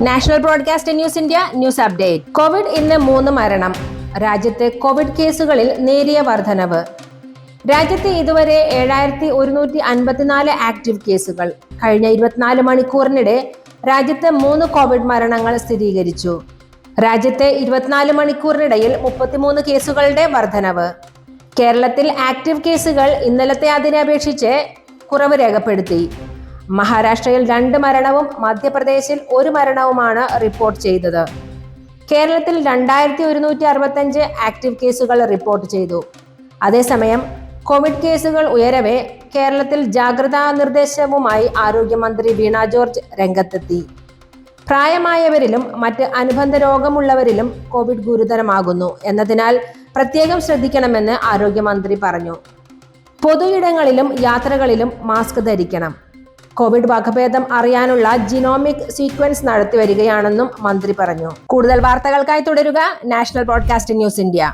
National broadcast news India news update Covid ഇന്ന് മൂന്ന് മരണം. രാജ്യത്ത് കോവിഡ് കേസുകളിൽ നേരിയ വർധനവ്. രാജ്യത്ത് ഇതുവരെ ഏഴായിരത്തി ഒരുന്നൂറ്റി അൻപത്തിനാല് ആക്റ്റീവ് കേസുകൾ. കഴിഞ്ഞ ഇരുപത്തിനാല് മണിക്കൂറിനിടെ രാജ്യത്ത് മൂന്ന് കോവിഡ് മരണങ്ങൾ സ്ഥിരീകരിച്ചു. രാജ്യത്തെ ഇരുപത്തിനാല് മണിക്കൂറിനിടയിൽ മുപ്പത്തിമൂന്ന് കേസുകളുടെ വർധനവ്. കേരളത്തിൽ ആക്റ്റീവ് കേസുകൾ ഇന്നലത്തെ അതിനെ അപേക്ഷിച്ച് കുറവ് രേഖപ്പെടുത്തി. മഹാരാഷ്ട്രയിൽ രണ്ട് മരണവും മധ്യപ്രദേശിൽ ഒരു മരണവുമാണ് റിപ്പോർട്ട് ചെയ്തത്. കേരളത്തിൽ രണ്ടായിരത്തി ഒരുന്നൂറ്റി അറുപത്തഞ്ച് ആക്റ്റീവ് കേസുകൾ റിപ്പോർട്ട് ചെയ്തു. അതേസമയം കോവിഡ് കേസുകൾ ഉയരവേ കേരളത്തിൽ ജാഗ്രതാ നിർദ്ദേശവുമായി ആരോഗ്യമന്ത്രി വീണ ജോർജ് രംഗത്തെത്തി. പ്രായമായവരിലും മറ്റ് അനുബന്ധ രോഗമുള്ളവരിലും കോവിഡ് ഗുരുതരമാകുന്നു എന്നതിനാൽ പ്രത്യേകം ശ്രദ്ധിക്കണമെന്ന് ആരോഗ്യമന്ത്രി പറഞ്ഞു. പൊതുയിടങ്ങളിലും യാത്രകളിലും മാസ്ക് ധരിക്കണം. കോവിഡ് വകഭേദം അറിയാനുള്ള ജിനോമിക് സീക്വൻസ് നടത്തിവരികയാണെന്നും മന്ത്രി പറഞ്ഞു. കൂടുതൽ വാർത്തകൾക്കായി തുടരുക നാഷണൽ ബ്രോഡ്കാസ്റ്റിംഗ് ന്യൂസ് ഇന്ത്യ.